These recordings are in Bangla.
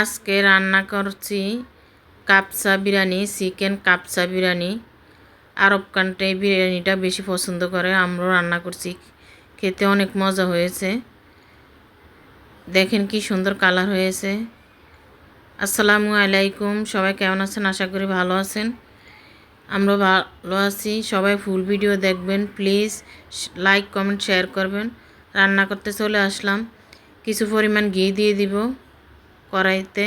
আজকে রান্না করছি কাপসা বিরিয়ানি, চিকেন কাপসা বিরিয়ানি। আরব কান্ট্রি বিরিয়ানিটা বেশি পছন্দ করে, আমরাও রান্না করছি। খেতে অনেক মজা হয়েছে। দেখেন কি সুন্দর কালার হয়েছে। আসসালামু আলাইকুম, সবাই কেমন আছেন? আশা করি ভালো আছেন। আমরা ভালো আছি। সবাই ফুল ভিডিও দেখবেন প্লিজ লাইক কমেন্ট শেয়ার করবেন। রান্না করতে চলে আসলাম। কিছু পরিমাণ ঘি দিয়ে দিব। কড়াইতে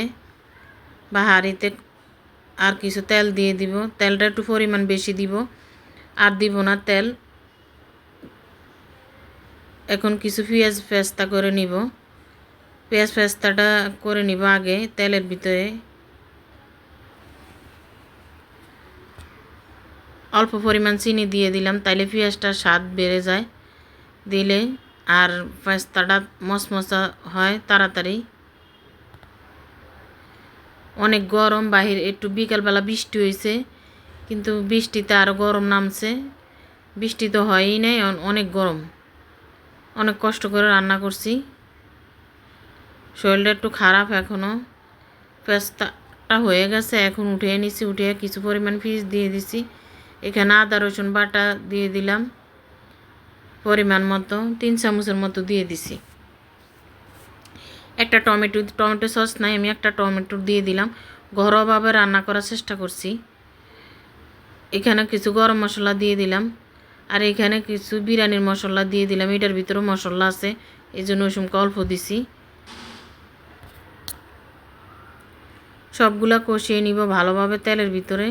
বা হাঁড়িতে আর কিছু তেল দিয়ে দিব। তেলটা একটু পরিমাণ বেশি দিব। আর দিব না তেল। এখন কিছু পেঁয়াজ ফেস্তা করে নিব। পেঁয়াজ ফেস্তাটা করে নিব আগে তেলের ভিতরে। অল্প পরিমাণ চিনি দিয়ে দিলাম, তাইলে পেঁয়াজটার স্বাদ বেড়ে যায়। দিলে আর পেস্তাটা মশমশা হয় তাড়াতাড়ি। অনেক গরম, বাহির একটু বিকালবেলা বৃষ্টি হয়েছে কিন্তু বৃষ্টিতে আরও গরম নামছে। বৃষ্টি তো হয়ই নাই অনেক গরম। অনেক কষ্ট করে রান্না করছি। শরীরটা একটু খারাপ এখনও পেস্তাটা হয়ে গেছে, এখন উঠিয়ে নিছি উঠিয়ে কিছু পরিমাণ ফিস দিয়ে দিছি। এখানে আদা, রসুন বাটা দিয়ে দিলাম। পরিমাণ মতো, তিন চামচের মতো দিয়ে দিছি। একটা টমেটো টমেটো সস নাই, আমি একটা টমেটো দিয়ে দিলাম। ঘরোয়াভাবে রান্না করার চেষ্টা করছি। এখানে কিছু গরম মশলা দিয়ে দিলাম। আর এখানে কিছু বিরিয়ানির মশলা দিয়ে দিলাম। এটার ভিতরেও মশলা আছে, এই জন্য ওসুমকে অল্প দিছি। সবগুলা কষিয়ে নিব ভালোভাবে তেলের ভিতরে।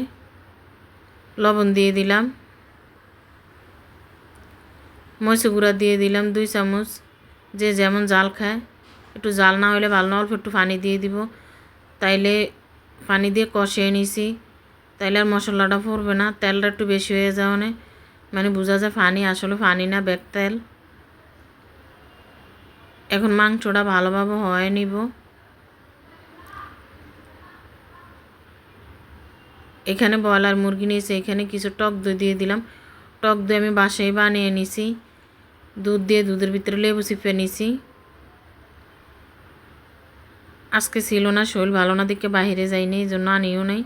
লবণ দিয়ে দিলাম। মরিচ গুঁড়া দিয়ে দিলাম দুই চামচ। যে যেমন জাল খায়। একটু জাল না হলে ভালো না, অল্প একটু পানি দিয়ে দিব। তাইলে পানি দিয়ে কষিয়ে নিছি। তাইলে আর মশলাটা পড়বে না, তেলটা একটু বেশি হয়ে যাওয়া মানে বোঝা যায় পানি, আসলে পানি না, ব্যাগ তেল। এখন মাংসটা ভালোভাবে হয় নিব। এখানে ব্রয়লার মুরগি নিয়েছি, এখানে কিছু টক দই দিয়ে দিলাম। টক দই আমি বাসায় বানিয়ে নিছি। দুধ দিয়ে দুধের ভিতরে লেবু চিপে নিছি। আজকে ছিল না শরীর ভালো না দিকে বাহিরে যাইনি, এই জন্য আনিও নাই।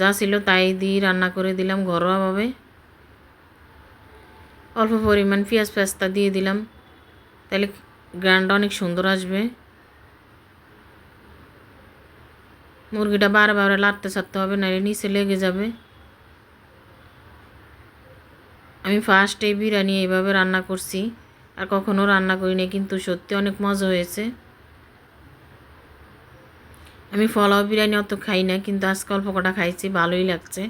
যা ছিল তাই দিয়ে রান্না করে দিলাম ঘরোয়াভাবে। অল্প পরিমাণ পেঁয়াজ পেস্তা দিয়ে দিলাম। তাহলে গ্রানটা অনেক সুন্দর আসবে। মুরগিটা বারবার লাড়তে ছাড়তে হবে, নাহলে নিচে লেগে যাবে। আমি ফার্স্ট এই বিরিয়ানি এইভাবে রান্না করছি, আর কখনও রান্না করিনি, কিন্তু সত্যি অনেক মজা হয়েছে। আমি ফলাও বিরিয়ানি অত খাই না, কিন্তু আজকে অল্প কটা খাইছি, ভালোই লাগছে।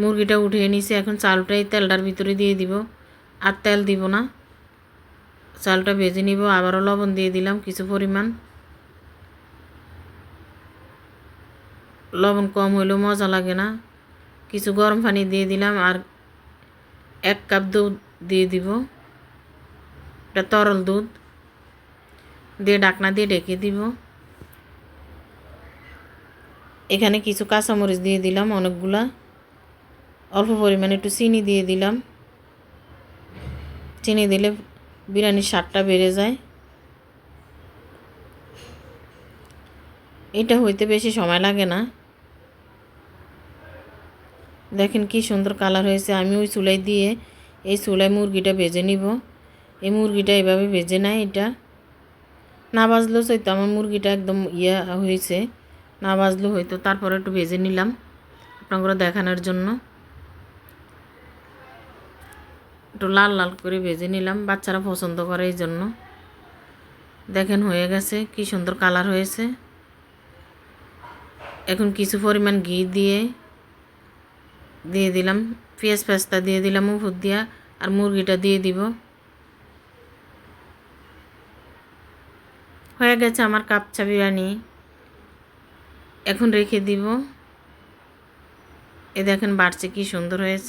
মুরগিটা উঠিয়ে নিছি, এখন চালটাই তেলটার ভিতরে দিয়ে দিব। আর তেল দিব না। চালটা ভেজে নিব, আবারও লবণ দিয়ে দিলাম কিছু পরিমাণ। লবণ কম হইলেও মজা লাগে না। কিছু গরম পানি দিয়ে দিলাম আর এক কাপ দুধ দিয়ে দিব। এটা তরল দুধ। দিয়ে ডাকনা দিয়ে ডেকে দিব। এখানে কিছু কাঁচামরিচ দিয়ে দিলাম, অনেকগুলা। অল্প পরিমাণে একটু চিনি দিয়ে দিলাম। চিনি দিলে বিরিয়ানির স্বাদটা বেড়ে যায়। এটা হইতে বেশি সময় লাগে না। দেখেন কি সুন্দর কালার হয়েছে। আমি ওই চুলাই দিয়ে এই চুলাই মুরগিটা ভেজে নিব। এই মুরগিটা এভাবে ভেজে নেয় এটা। না বাজলেও চাইতো আমার মুরগিটা একদম ইয়া হয়েছে। না বাজলেও হয়তো, তারপরে একটু ভেজে নিলাম আপনারা দেখানোর জন্য। একটু লাল লাল করে ভেজে নিলাম, বাচ্চারা পছন্দ করে এই জন্য। দেখেন হয়ে গেছে, কি সুন্দর কালার হয়েছে। এখন কিছু পরিমাণ ঘি দিয়ে দিয়ে দিলাম, পেঁয়াজ পেস্তা দিয়ে দিলাম উপর দিয়া, আর মুরগিটা দিয়ে দিব। হয়ে গেছে আমার কাপচা বিরিয়ানি। এখন রেখে দিব। এ দেখেন বাড়ছে কি সুন্দর হয়েছে।